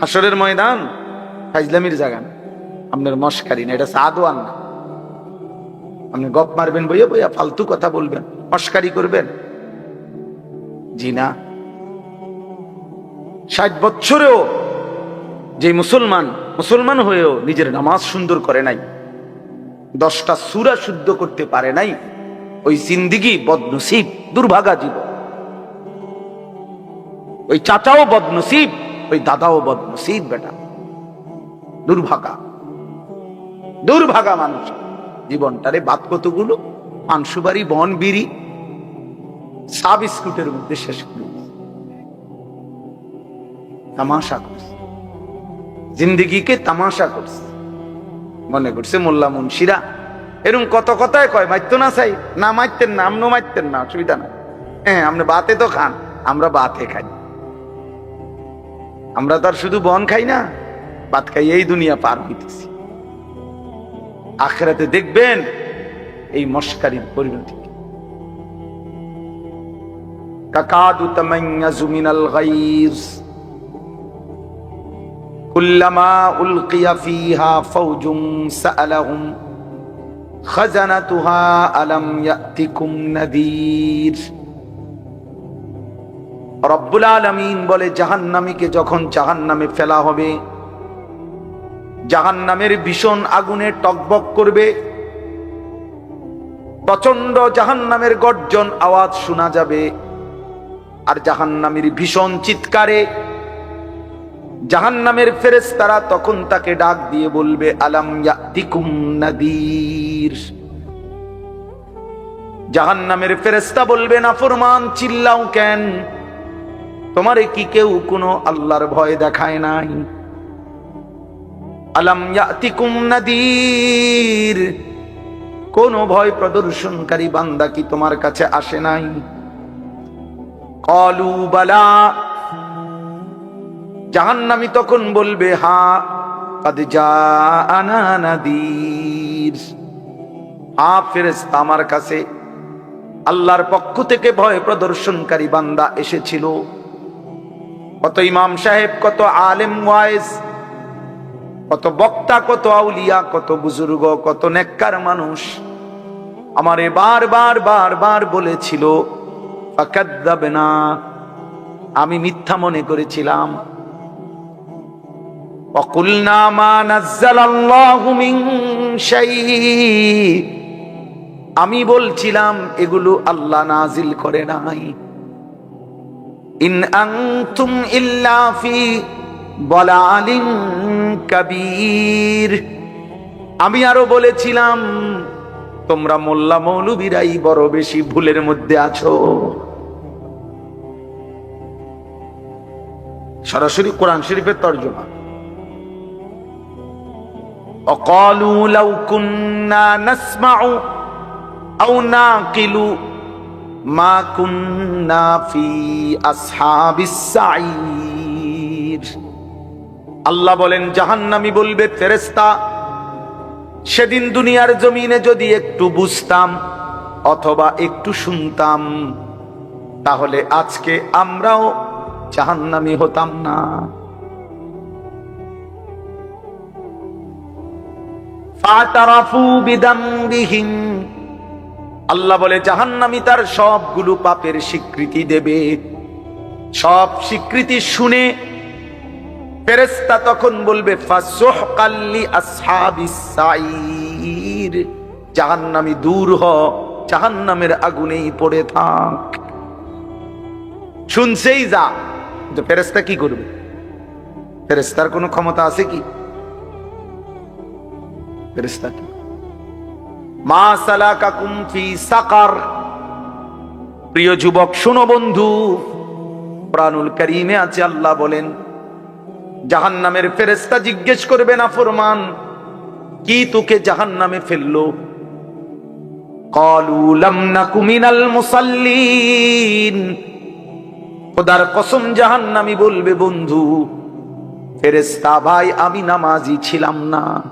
হাসরের ময়দান ফাইজলামির জায়গা না আপনার মস্কারি না, এটা সাদওয়ান না। আপনি গপ মারবেন, বইয়া বইয়া ফালতু কথা বলবেন, মস্কারি করবেন। জি না। ষাট বছরেও যে মুসলমান মুসলমান হয়েও নিজের নামাজ সুন্দর করে নাই, দশটা সুরা শুদ্ধ করতে পারে নাই, ওই জিন্দিগি বদনসিব, দুর্ভাগা জীবন। ওই চাচাও বদনসিব ওই দাদাও বদনসিব বেটা। দুর্ভাগা। দুর্ভাগা মানুষ। জীবনটারে বাদ কতগুলো? পানসুবাড়ি বন, বিড়ি। সাব স্কুটের মধ্যে শেষ তামাশা করছে। জিন্দিগিকে তামাশা করছে। মনে করছে মোল্লা মুন্সিরা এরকম কত কথায় কয় মারতো না চাই না মারতেন না, আমনও মারতেন না, অসুবিধা না হ্যাঁ আপনি বাতে তো খান, আমরা বাতে খাই। আমরা তো আর শুধু বন খাই না, ভাত খাই এই দুনিয়া পার হইতেছি। আখেরাতে দেখবেন এই মস্কারির পরিণতি কাকাদু তামাইয়াজু মিনাল গাইজ। কুল্লামা উলকিয়া ফিহা ফাওজুম সাআলাহুম। খাজানাতুহা আলাম ইয়াতিকুম নাদির। রব্বুল আলামিন বলে, জাহান্নামীকে যখন জাহান্নামে ফেলা হবে, জাহান্নামের ভীষণ আগুনে টকবক করবে প্রচণ্ড জাহান্নামের গর্জন আওয়াজ শোনা যাবে, আর জাহান্নামের ভীষণ চিৎকারে জাহান্নামের ফেরেশতারা তখন তাকে ডাক দিয়ে বলবে, আলাম ইয়াতিকুম নাদির? জাহান্নামের ফেরেশতা বলবে, না, ফরমান চিল্লাও কেন? তোমারে কি কেউ কোনো আল্লাহর ভয় দেখায় নাই? আলাম ইয়াতিকুম নাদির। কোন ভয় প্রদর্শনকারী বান্দা কি তোমার কাছে আসে নাই? কলু বালা। জাহান্নামি তখন বলবে, হা, কাদ জাআনা নাদির। হা, ফেরেশতা আমার কাছে আল্লাহর পক্ষ থেকে ভয় প্রদর্শনকারী বান্দা এসেছিল। কত ইমাম সাহেব কত আলেম ওয়াইজ কত বক্তা কত আউলিয়া কত বুজুর্গ কত নেককার মানুষ আমারে বারবার বারবার বলেছিল ফাকাদ্দাবে না আমি মিথ্যা মনে করেছিলাম وقلنا ما نزل الله من شيء আমি বলছিলাম এগুলো আল্লাহ নাজিল করে নাই ইন আংতুম ইল্লাফি বলালিন কবির। আমি আরও বলেছিলাম, তোমরা মোল্লা মৌলবীরাই বড় বেশি ভুলের মধ্যে আছো। সরাসরি কোরআন শরীফের তর্জমা। অকালু লাউ কুন্না নাসমাউ আও নাকিলু মা কুন্নাফি আল্লাহ বলেন, জাহান্নামি বলবে ফেরেস্তা সেদিন দুনিয়ার জমিনে যদি একটু বুঝতাম অথবা একটু শুনতাম, তাহলে আজকে আমরাও জাহান্নামি হতাম না। ফাতারাফু বিদাম্বিহিম আল্লাহ বলে, জাহান্নামি তার সবগুলো পাপের স্বীকৃতি দেবে। সব স্বীকৃতি শুনে ফেরেস্তা তখন বলবে জাহান্নামি দূর হ, জাহান্নামের আগুনেই পড়ে থাক। শুনছেই যা, কিন্তু ফেরেস্তা কি করবে? ফেরেস্তার কোনো ক্ষমতা আছে কি? ফেরেস্তা কি মা সালাকাকুম ফি সাকার। প্রিয় যুবক, শোনো বন্ধু প্রাণুল করিমে আছে আল্লাহ বলেন, জাহান্নামের ফেরেস্তা জিজ্ঞেস করবে, না ফরমান, কি তোকে ফেলল? নাকু মিনাল মুসাল্লিন। খোদার কসম জাহান্নামি বলবে, বন্ধু ফেরেস্তা ভাই, আমি নামাজি ছিলাম না।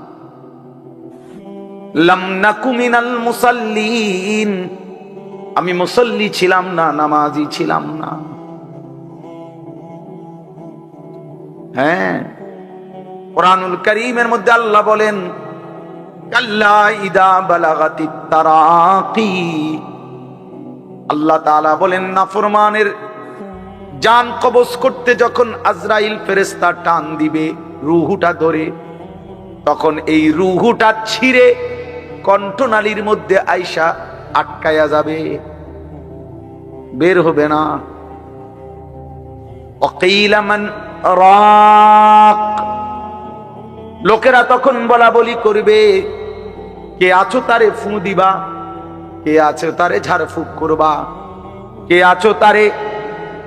আমি মুসল্লি ছিলাম না, নামাজি ছিলাম না। হ্যাঁ কোরআনুল করিমের মধ্যে আল্লাহ বলেন আল্লাহ তাআলা বলেন, নাফরমানের জান কবজ করতে যখন আজরাইল ফেরেস্তা টান দিবে রুহুটা ধরে, তখন এই রুহুটা ছিঁড়ে কণ্ঠনালীর মধ্যে আইসা আটকায়া যাবে। বের হবে না। অকিলামান রাক। লোকেরা তখন বলা বলি করবে, কে আছো তারে ফু দিবা, কে আছো তারে ঝাড়ফুঁক করবা, কে আছো তারে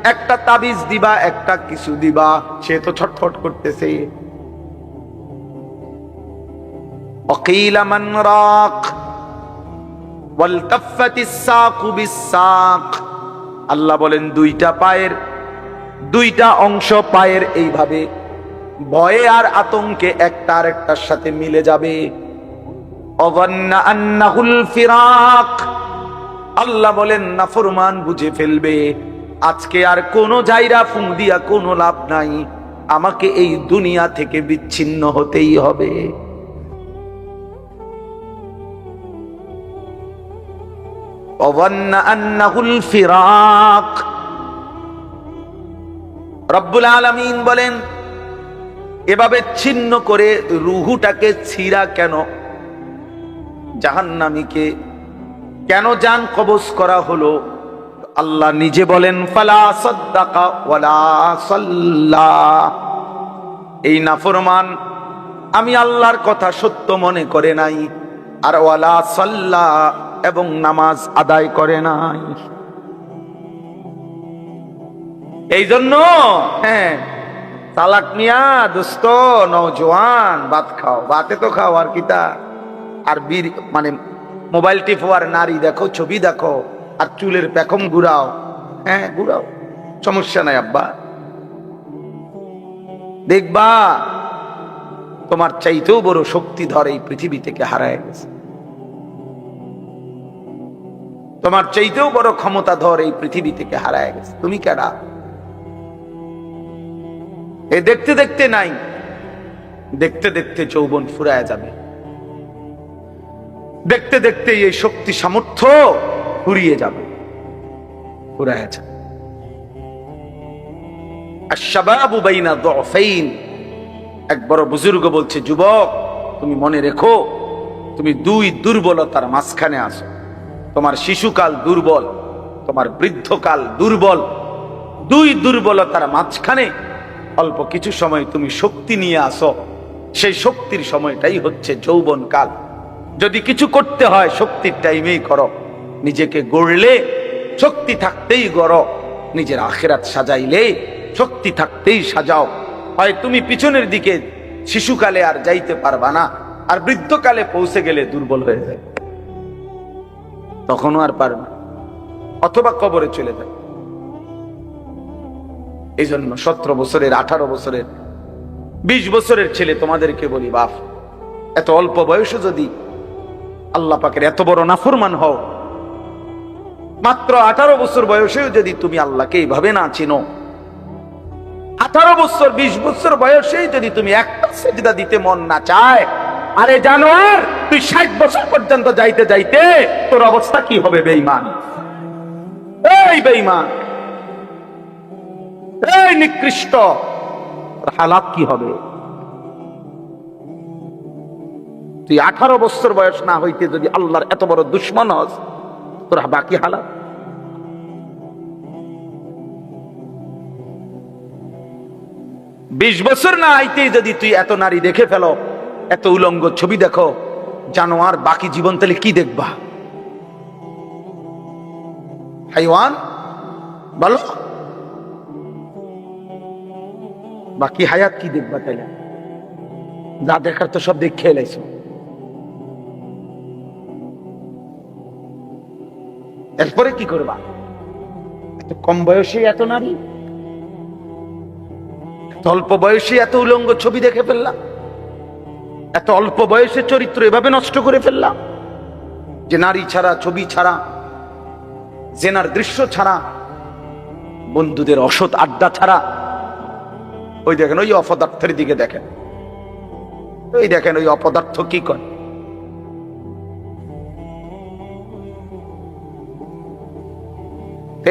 একটা তাবিজ দিবা, একটা কিছু দিবা, সে তো ছটফট করতেছে। অকিলামান রাক ওয়ালতাফাতিস সাকু বিসাক আল্লাহ বলেন দুইটা পায়ের, দুইটা অংশ পায়ের এইভাবে ভয়ে আর আতঙ্কে একটা আর একটার সাথে মিলে যাবে। ফিরাক। আল্লাহ বলেন নাফরমান বুঝে ফেলবে, আজকে আর কোনো জায়রা ফুং দিয়া কোনো লাভ নাই, আমাকে এই দুনিয়া থেকে বিচ্ছিন্ন হতেই হবে। ফিরাক। রব্বুল বলেন, এভাবে ছিন্ন করে রুহুটাকে ছিঁড়া কেন? জাহান্নামীকে কেন যান কবজ করা হলো? আল্লাহ নিজে বলেন, ফালা সদ্দাকা ওয়ালা সাল্লা। এই নাফরমান, আমি আল্লাহর কথা সত্য মনে করে নাই। আর ওয়ালা সাল্লা এবং নামাজ আদায় করে নাই। এই জন্য হ্যাঁ তালাক মিয়া, দোস্ত নৌজওয়ান ভাত খাও। ভাতে তো খাও, আর কিতা আর বীর মানে মোবাইল টিপো, আর নারী দেখো, ছবি দেখো, আর চুলের পেখম ঘুরাও। হ্যাঁ ঘুরাও। সমস্যা নাই, আব্বা। দেখবা, তোমার চাইতেও বড় শক্তিধর এই পৃথিবী থেকে হারায় গেছে। তোমার চাইতেও বড় ক্ষমতা ধর এই পৃথিবী থেকে হারায় গেছে। তুমি কেডা? এ দেখতে দেখতে নাই, দেখতে দেখতে যৌবন ফুরায় যাবে। দেখতে দেখতে এই শক্তি সামর্থ্য ফুরিয়ে যাবে, ফুরায় যাবে। এক বড় বুজুর্গ বলছে, যুবক, তুমি মনে রেখো, তুমি দুই দুর্বলতার মাঝখানে আসো তোমার শিশুকাল দুর্বল, তোমার বৃদ্ধকাল দুর্বল। দুই দুর্বলতার মাঝখানে অল্প কিছু সময় তুমি শক্তি নিয়ে আসো। সেই শক্তির সময়টাই হচ্ছে যৌবন কাল যদি কিছু করতে হয়, শক্তির টাইমেই করো। নিজেকে গড়লে শক্তি থাকতেই গড়ো। নিজের আখেরাত সাজাইলে শক্তি থাকতেই সাজাও। হয় তুমি পিছনের দিকে শিশুকালে আর যাইতে পারবা না, আর বৃদ্ধকালে পৌঁছে গেলে দুর্বল হয়ে যায়। তখনও আর পারবে না। অথবা কবরে চলে যায়। এই জন্য সতেরো বছরের, আঠারো বছরের, বিশ বছরের ছেলে তোমাদেরকে বলি, বাপ, এত অল্প বয়সে যদি আল্লাহ পাকের এত বড় নাফরমান হও, মাত্র আঠারো বছর বয়সেও যদি তুমি আল্লাহকে এইভাবে না চিনো, আঠারো বছর, বিশ বছর বয়সেই যদি তুমি একটা সেজদা দিতে মন না চায় আরে জানোয়ার, তুই ষাট বছর পর্যন্ত যাইতে যাইতে তোর অবস্থা কি হবে বেইমান এই বেইমান এই নিকৃষ্ট হালাত কি হবে? তুই আঠারো বছর বয়স না হইতে যদি আল্লাহর এত বড় দুশ্মন হস, তোর বাকি হালাত? বিশ বছর না আইতেই যদি তুই এত নারী দেখে ফেলো এত উলঙ্গ ছবি দেখো জানোয়ার বাকি জীবন তাহলে কি দেখবা? হাইওয়ান? বলো। বাকি হায়াত কি দেখবা তাইলে যা দেখার তো সব দেখে এলাইছো। এরপরে কি করবা? এত কম বয়সে এত নারী? অল্প বয়সে এত উলঙ্গ ছবি দেখে ফেললাম এত অল্প বয়সে চরিত্র এভাবে নষ্ট করে ফেললাম? যে নারী ছাড়া, ছবি ছাড়া, জেনার দৃশ্য ছাড়া, বন্ধুদের অসৎ আড্ডা ছাড়া, ওই দেখেন, ওই অপদার্থের দিকে দেখেন। ওই দেখেন, ওই অপদার্থ কি করে?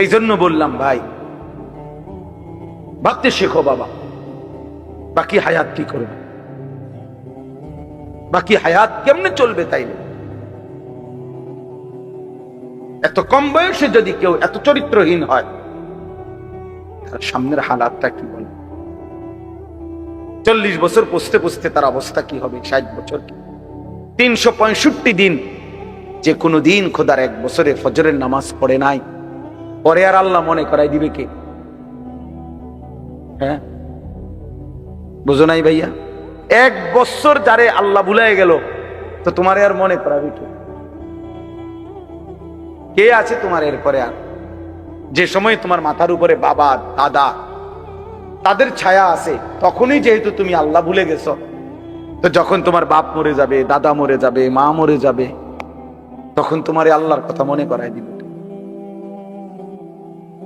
এই জন্য বললাম, ভাই, ভাবতে শেখো বাবা, বাকি হায়াত কি করবে? বাকি হায়াত কেমনে চলবে তাইলে? এত কম বয়সে যদি কেউ এত চরিত্রহীন হয়, তার সামনের হালাতটা কি বলে? চল্লিশ বছর পুষতে পুষতে তার অবস্থা কি হবে? ষাট বছর কি? তিনশো পঁয়ষট্টি দিন যে কোনো দিন খোদার এক বছরে ফজরের নামাজ পড়ে নাই, পরে আর আল্লাহ মনে করাই দিবে কে? হ্যাঁ? বুঝো নাই ভাইয়া? এক বছর যারে আল্লাহ ভুলাই গেল, তো তোমার আর মনে করাবি কে আছে তোমার এরপরে আর? যে সময় তোমার মাথার উপরে বাবা, দাদা, তাদের ছায়া আছে, তখনই যেহেতু তুমি আল্লাহ ভুলে গেছো, তো যখন তোমার বাপ মরে যাবে, দাদা মরে যাবে, মা মরে যাবে, তখন তোমার আল্লাহর কথা মনে করায় দিবে।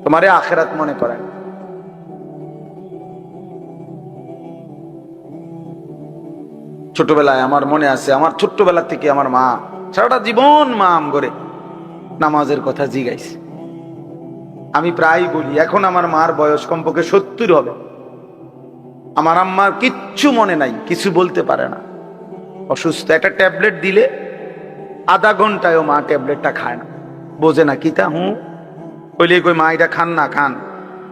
তোমারে আখেরাত মনে করায়। ছোটবেলায় আমার মনে আছে, আমার ছোট্টবেলা থেকে আমার মা সারাটা জীবন মা আম করে নামাজের কথা জিগাইছে। আমি প্রায় বলি, এখন আমার মার বয়স কমপক্ষে সত্তর হবে। আমার আম্মার কিচ্ছু মনে নাই, কিছু বলতে পারে না। অসুস্থ, একটা ট্যাবলেট দিলে আধা ঘন্টায়ও মা ট্যাবলেটটা খায় না। বোঝে না কিতা হুঁ? কইলে কই, মা, এটা খান না, খান।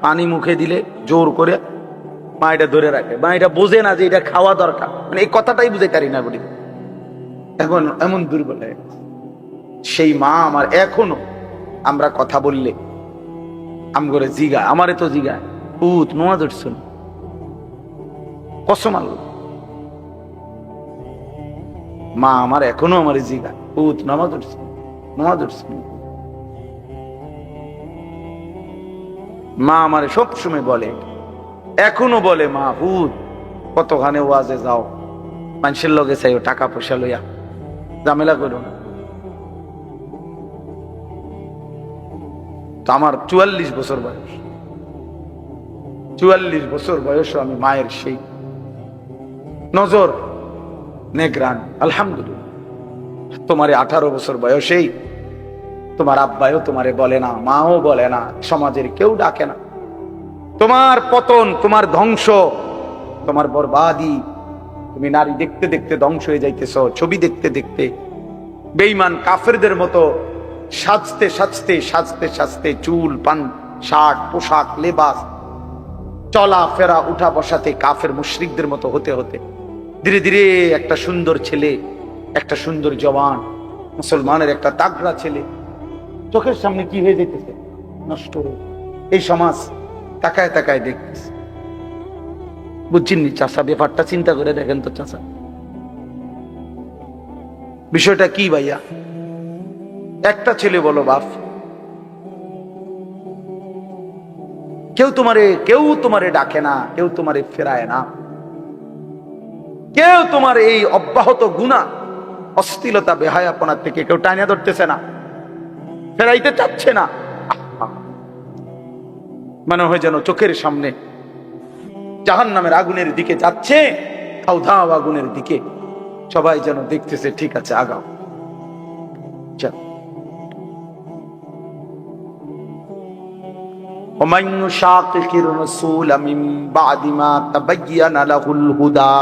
পানি মুখে দিলে জোর করে মা এটা ধরে রাখে। মা এটা বোঝে না যে এটা খাওয়া দরকার। মানে এই কথাটাই বুঝে পারি না বলি। এখন এমন দুর্বল হয়ে। সেই মা আমার এখনও আমরা কথা বললে আম জিগা আমারে তো জিগা পুত নোয়া ধরছুন কসম আল্লাহ। মা আমার এখনও আমার জিগা পুত নামা ধরছুন নোয়া ধরছুন মা আমার সবসময় বলে এখনও বলে মা ভূত কতখানে ওয়াজে যাও। মানুষের লগে চাইও, টাকা পয়সা লইয়া। ঝামেলা করো না। তো আমার চুয়াল্লিশ বছর বয়স। চুয়াল্লিশ বছর বয়স আমি মায়ের সেই নজর, নেগ্রান, আলহামদুলিল্লাহ। তোমারে আঠারো বছর বয়সেই তোমার আব্বাইও তোমারে বলে না, মাও বলে না, সমাজের কেউ ডাকে না। তোমার পতন, তোমার ধ্বংস, তোমার বরবাদি। তুমি নারী দেখতে দেখতে ধ্বংস হয়ে যাইতেছ, ছবি দেখতে দেখতে। বেইমান কাফেরদের মতো সাজতে সাজতে সাজতে সাজতে চুল, পান শার্ট পোশাক, লেবাস চলা ফেরা উঠা বসাতে কাফের মুশরিকদের মতো হতে হতে। ধীরে ধীরে একটা সুন্দর ছেলে, একটা সুন্দর জওয়ান, মুসলমানের একটা তাগড়া ছেলে। চোখের সামনে কি হয়ে যেতেছে নষ্ট। এই সমাজ তাকায় তাকায় দেখতেছে। বুঝছেননি চাষা ব্যাপারটা চিন্তা করে দেখেন তো চাষা বিষয়টা কি ভাইয়া? একটা ছেলে বলো বাপ। কেউ তোমারে কেউ তোমারে ডাকে না, কেউ তোমারে ফেরায় না। কেউ তোমার এই অব্যাহত গুণা অস্থিলতা বেহায়াপনার থেকে কেউ টানিয়া ধরতেছে না। ফেরাইতে চাচ্ছে না। মনে হয় যেন চোখের সামনে জাহান নামের আগুনের দিকে যাচ্ছে ধাও ধাও আগুনের দিকে সবাই যেন দেখতেছে ঠিক আছে আগাও চল ومن يشاقق الرسول من بعد ما تبين له الهدى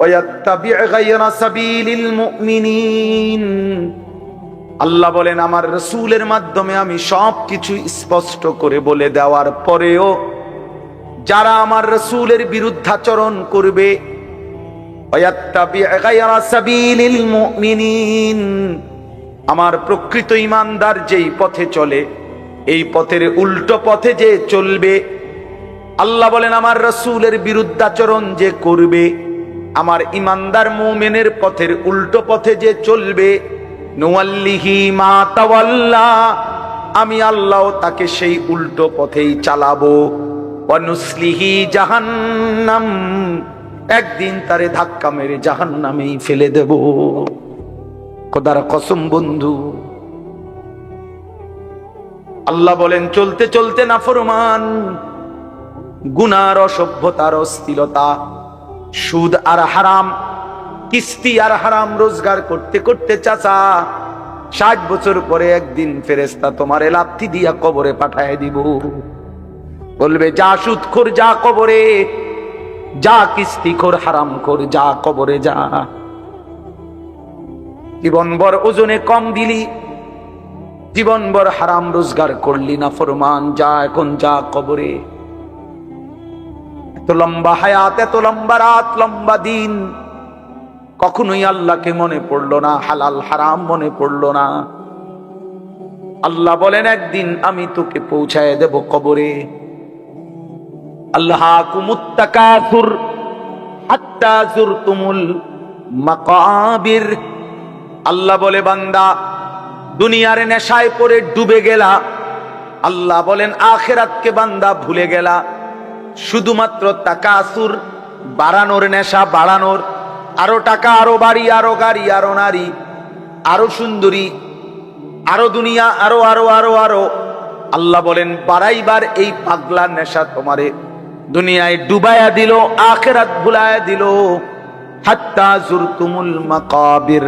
ويتبع غير سبيل المؤمنين আল্লাহ বলেন, আমার রসুলের মাধ্যমে আমি সব কিছু স্পষ্ট করে বলে দেওয়ার পরেও যারা আমার রসুলের বিরুদ্ধাচরণ করবে আমার প্রকৃত ইমানদার যেই পথে চলে, এই পথের উল্টো পথে যে চলবে, আল্লাহ বলেন, আমার রসুলের বিরুদ্ধাচরণ যে করবে, আমার ইমানদার মোমেনের পথের উল্টো পথে যে চলবে আমি আল্লাহ তাকে সেই উল্টো পথেই চালাবো। অনুসলিহি জাহান্নাম, একদিন তারে ধাক্কা মেরে জাহান্নামেই ফেলে দেব। খোদার কসম বন্ধু, আল্লাহ বলেন, চলতে চলতে না ফরমান গুনার অসভ্যতার অস্থিলতা, সুদ আর হারাম কিস্তি আর হারাম রোজগার করতে করতে চাচা, ষাট বছর পরে একদিন ফেরেস্তা তোমার লাথি দিয়া কবরে পাঠায় দিব। বলবে, যা সুদ খোর যা কবরে, যা কিস্তি খোর হারাম খোর যা কবরে যা। জীবনভর ওজনে কম দিলি, জীবনভর হারাম রোজগার করলি না, ফরমান, যা এখন যা কবরে। এত লম্বা হায়াত, এত লম্বা রাত, লম্বা দিন কখনোই আল্লাহকে মনে পড়ল না, হালাল, হারাম মনে পড়ল না। আল্লাহ বলেন, একদিন আমি তোকে পৌঁছায় দেব কবরে। আল্লাহ জুরতুমুল মাকাবির। আল্লাহ বলে, বান্দা, দুনিয়ার নেশায় পড়ে ডুবে গেলা। আল্লাহ বলেন, আখেরাতকে বান্দা ভুলে গেলা। শুধুমাত্র তাকাসুর বাড়ানোর নেশা বাড়ানোর আরও টাকা, আরও বাড়ি, আরও গাড়ি, আরও নারী, আরও সুন্দরী, আরও দুনিয়া, আরও আরও আরও আরও। আল্লাহ বলেন, বাড়াইবার এই পাগলা নেশা তোমারে দুনিয়ায় ডুবায়া দিল, আখেরাত ভুলায়া দিল। হাত্তা জুরতুমুল মাকাবির।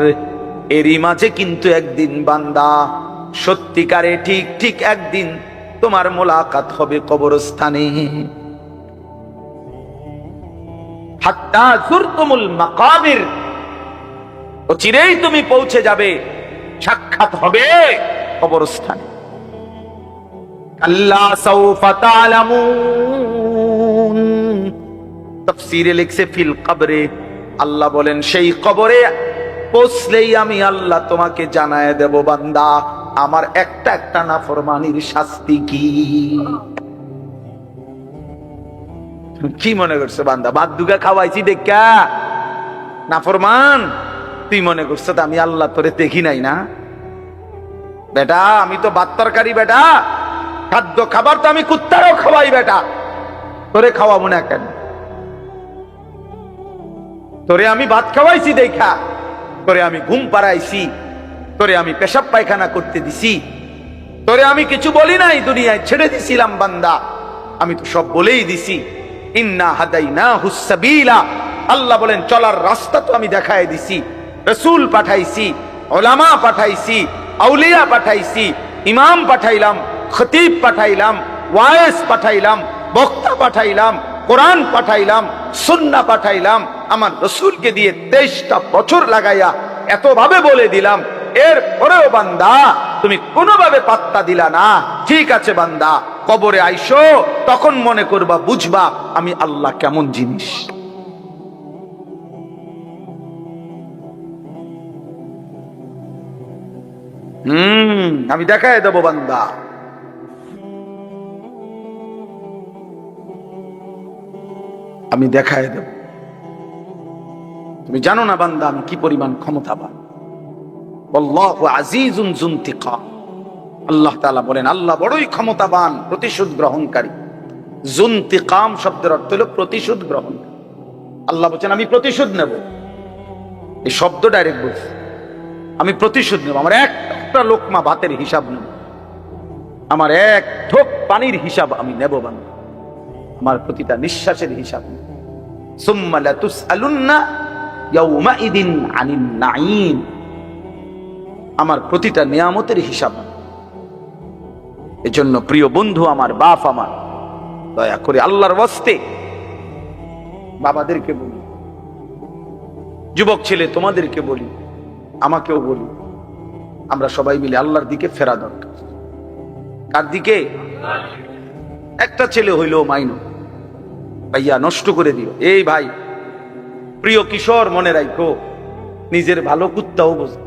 এরই মাঝে কিন্তু একদিন বান্দা, সত্যিকারে ঠিক ঠিক একদিন তোমার মোলাকাত হবে কবরস্থানে। চিরেই তুমি পৌঁছে যাবে। সাক্ষাৎ হবে কবরস্থানে। আল্লাহ আল্লাহ বলেন, সেই কবরে পৌঁছলেই আমি আল্লাহ তোমাকে জানায় দেব, বান্দা। আমার একটা একটা নাফরমানির শাস্তি কি? কি মনে করছ বান্দা? বাদ দুগা খাওয়াইছি, দেখা। না, ফরমান। তুই মনে করছ তো আমি আল্লাহ তোরে দেখি নাই না? বেটা, আমি তো ভাত তরকারি, বেটা। খাদ্য খাবার তো আমি কুত্তারও খাওয়াই, বেটা। তোরে খাওয়াবো না কেন? তোরে আমি ভাত খাওয়াইছি, দেখা। তোরে আমি ঘুম পাড়াইছি। তোরে আমি পেশাব পায়খানা করতে দিছি। তোরে আমি কিছু বলি নাই, দুনিয়ায় ছেড়ে দিছিলাম, বান্দা। আমি তো সব বলেই দিছি। আল্লাহ বলেন, চলার রাস্তা তো আমি দেখায় দিছি, রসুল পাঠাইছি ওলামা পাঠাইছি, আউলিয়া পাঠাইছি, ইমাম পাঠাইলাম, খতিব পাঠাইলাম, ওয়ায়েস পাঠাইলাম, বক্তা পাঠাইলাম, কোরআন পাঠাইলাম সুন্না পাঠাইলাম, আমার রসুলকে দিয়ে তেইশটা বছর লাগাইয়া এতভাবে বলে দিলাম এর পরেও বান্দা তুমি কোনোভাবে পাত্তা দিলা না। ঠিক আছে বান্দা, কবরে আইসো, তখন মনে করবা, বুঝবা আমি আল্লাহ কেমন জিনিস। হুম, আমি দেখায় দেবো বান্দা। আমি দেখায় দেব। তুমি জানো না বান্দা, আমি কি পরিমাণ ক্ষমতাবান। আল্লাহ তাআলা বলেন, আল্লাহ বড়ই ক্ষমতাবান, প্রতিশোধ গ্রহণকারী। জুন্তিকাম শব্দের অর্থ হলো প্রতিশোধ গ্রহণ আল্লাহ বলছেন, আমি প্রতিশোধ নেব। এই শব্দ ডাইরেক্ট বলছে। আমি প্রতিশোধ নেব। আমার একটা লোকমা ভাতের হিসাব নেব। আমার এক ঢোক পানির হিসাব আমি নেব বান্দা। আমার প্রতিটা নিঃশ্বাসের হিসাব নেব। সুম্মা লাতুসআলুন্না ইয়াউমাইদিন আনিন নাঈম। আমার প্রতিটা নিয়ামতের হিসাব। এজন্য প্রিয় বন্ধু আমার, বাপ আমার, দয়া করে আল্লাহর বস্তে বাবাদেরকে বলি, যুবক ছেলে তোমাদেরকে বলি, আমাকেও বলি, আমরা সবাই মিলে আল্লাহর দিকে ফেরা দরকার। কার দিকে? একটা ছেলে হইল মাইনো। ভাইয়া, নষ্ট করে দিও। এই ভাই, প্রিয় কিশোর মনে রাখো নিজের ভালো কুত্তাও বোঝে।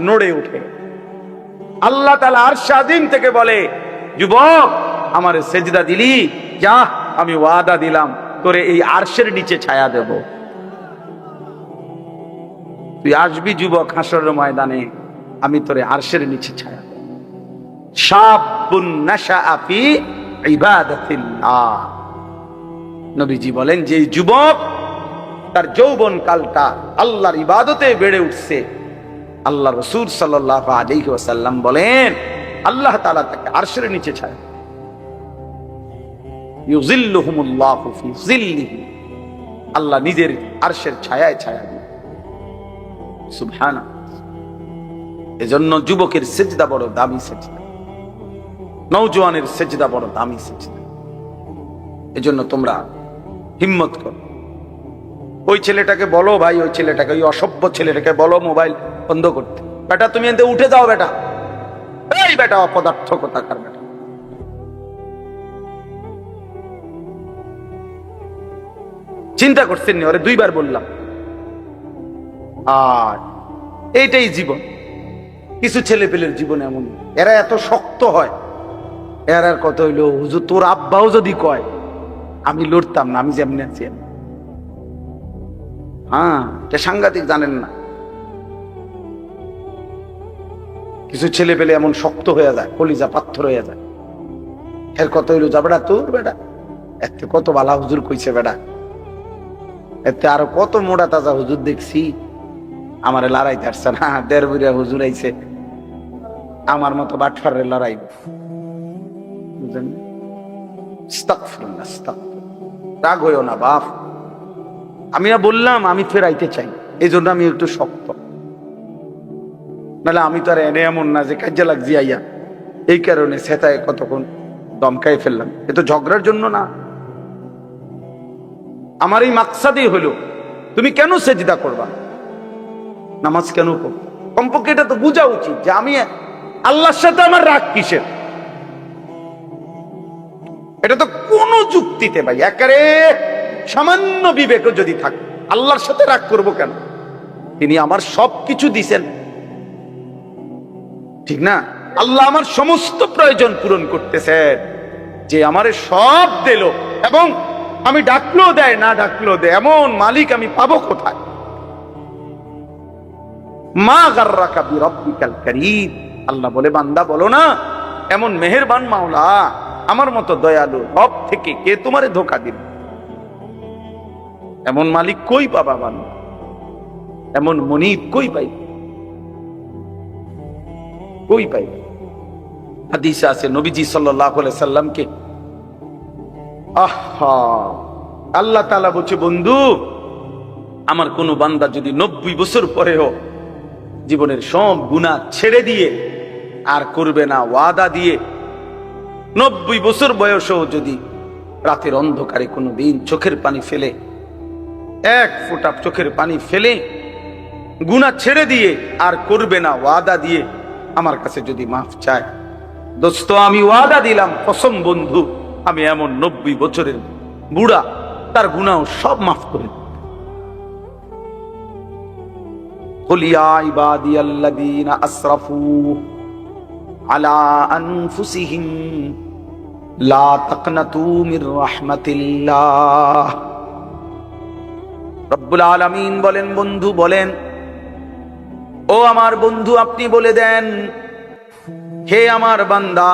নড়ে ওঠে আল্লাহ তালা আর স্বাধীন থেকে বলে, যুবক, আমার সেজদা দিলি? যা, আমি ওয়াদা দিলাম, তোরে এই আরশের নিচে ছায়া দেব। তুই আসবি যুবক হাসর ময়দানে, আমি তোরে আরশের নিচে ছায়া নবীজি বলেন, যে যুবক, তার যৌবন কালটা আল্লাহর ইবাদতে বেড়ে উঠছে আল্লাহ রসুল সাল্লাহ আলাইহি ওয়াসাল্লাম বলেন, আল্লাহ তাআলা তাকে আরশের নিচে ছায় আল্লাহ নিজের ছায়া এজন্য যুবকের সেজদা বড় দামি সেজদা। নওজোয়ানের সেজদা বড় দামি এজন্য তোমরা হিম্মত করো। ওই ছেলেটাকে বলো ভাই, ওই ছেলেটাকে, ওই অসভ্য ছেলেটাকে বলো মোবাইল। বন্ধ করতে। বেটা, তুমি এতে উঠে যাও বেটা। এই বেটা অপদার্থ কোথাকার বেটা। চিন্তা করছেন ওরে দুইবার বললাম। আর এইটাই জীবন। কিছু ছেলে পেলের জীবন এমন। এরা এত শক্ত হয়। এর আর কত হইল, হুজুর, তোর আব্বাও যদি কয়, আমি লড়তাম না, আমি যেমনি আছি হ্যাঁ সাংঘাতিক জানেন না। কিছু ছেলে পেলে এমন শক্ত হয়ে যায়, কলিজা পাথর হয়ে যায়। এর কত হইল, যা বেটা, তোর বেটা। এতে কত বালা হুজুর কইছে বেটা। এতে আরও কত মোড়া তাজা হুজুর দেখছি। আমারে লড়াইতে আসছে না, দেড় বুড়িয়া হুজুর আইছে। আমার মতো বাটফারে লড়াই বুঝলেন। রাগ হইও না, বাপ। আমি বললাম, আমি ফেরাইতে চাই। এই জন্য আমি একটু শক্ত। নাহলে আমি তো আর এনে এমন না যে কাজে লাগছি আইয়া। এই কারণে সেতায় কতক্ষণ দমকাই ফেললাম। এ তো ঝগড়ার জন্য না। আমার এই মাকসাদই হলো। তুমি কেন সেজিদা করবা? নামাজ কেন কমপক্ষে এটা তো বোঝা উচিত যে আমি আল্লাহর সাথে আমার রাগ কিসের? এটা তো কোনো যুক্তিতে ভাই একারে সামান্য বিবেক যদি থাকে, আল্লাহর সাথে রাগ করব কেন? তিনি আমার সব কিছু দিছেন। ঠিক না? আল্লাহ আমার সমস্ত প্রয়োজন পূরণ করতেছেন। যে আমারে সব দিল এবং আমি ডাকলেও দেয়, না ডাকলেও দেয়, এমন মালিক আমি পাবো কোথায়? মা গার্রাকা বিরব্বিকাল কারীম। আল্লাহ বলে, বান্দা বলো না, এমন মেহেরবান মাওলা, আমার মতো দয়ালু রব থেকে কে তোমারে ধোকা দিল এমন মালিক কই পাবা বান্দা? এমন মনিব কই পাই কই পাই? হাদিসে আছে নবীজি সাল্লাল্লাহু সাল্লামকে, আহা, আল্লাহ তাআলা বলছে, বন্ধু, আমার কোন বান্দা যদি নব্বই বছর পরেও জীবনের সব গুণা ছেড়ে দিয়ে আর করবে না, ওয়াদা দিয়ে নব্বই বছর বয়সেও যদি রাতের অন্ধকারে কোনো দিন চোখের পানি ফেলে, এক ফোঁটা চোখের পানি ফেলে গুণা ছেড়ে দিয়ে আর করবে না, ওয়াদা দিয়ে আমার কাছে যদি মাফ চায়। দোস্ত, আমি ওয়াদা দিলাম, কসম বন্ধু, আমি এমন নব্বই বছরের বুড়া, তার গুণাও সব মাফ করে আসরাফু বলেন, বন্ধু, বলেন ও আমার বন্ধু, আপনি বলে দেন, হে আমার বান্দা।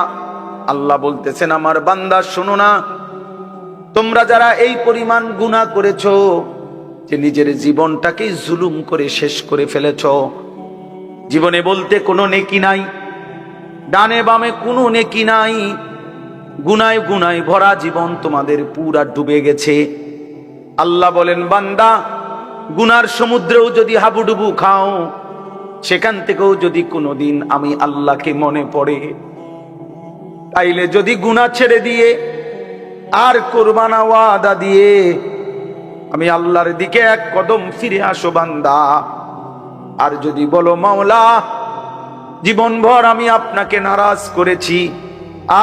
আল্লাহ বলতেছেন, আমার বান্দা, শোনো না, তোমরা যারা এই পরিমাণ গুনাহ করেছ, যে নিজের জীবনটাকে জুলুম করে শেষ করে ফেলেছ, জীবনে বলতে কোনো নেকি নাই, ডানে বামে কোনো নেকি নাই, গুনায় গুনায় ভরা জীবন তোমাদের পুরা ডুবে গেছে। আল্লাহ বলেন, বান্দা, গুনার সমুদ্রেও যদি হাবুডুবু খাও সেখান থেকেও যদি কোনোদিন আমি আল্লাহকে মনে পড়ে, তাইলে যদি গুণা ছেড়ে দিয়ে আর কোরবানা ওয়াদা দিয়ে আমি আল্লাহর দিকে এক কদম ফিরে আসো বান্দা। আর যদি বলো, মাওলা, জীবনভর আমি আপনাকে নারাজ করেছি,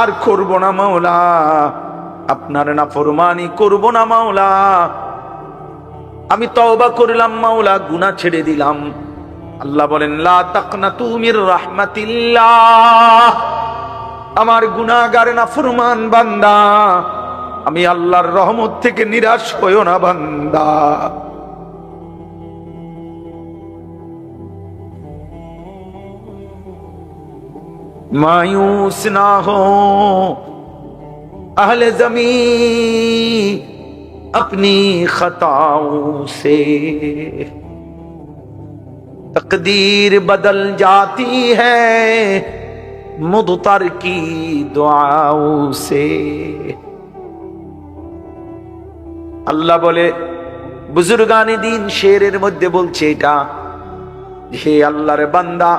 আর করব না মাওলা, আপনার না ফরমানি করব না মাওলা। আমি তওবা করলাম মাওলা, গুনাহ ছেড়ে দিলাম। আল্লাহ বলেন লা তাকনাতু মির রাহমাতিল্লাহ আমার গুনাহগার না ফরমান বান্দা আমি আল্লাহর রহমত থেকে নিরাশ হইও না বান্দা मायूस ना हो अहले जमी अपनी खताओं से تقدیر بدل جاتی ہے مدتر کی دعاؤں سے আল্লাহ বলে বুজুর্গানি দিন শেরের মধ্যে বলছে এটা। হে আল্লাহর বান্দা,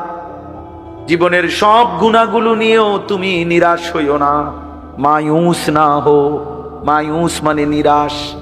জীবনের সব গুণাগুলো নিয়েও তুমি নিরাশ হইও না। মায়ুস না হো মায়ুস মানে নিরাশ।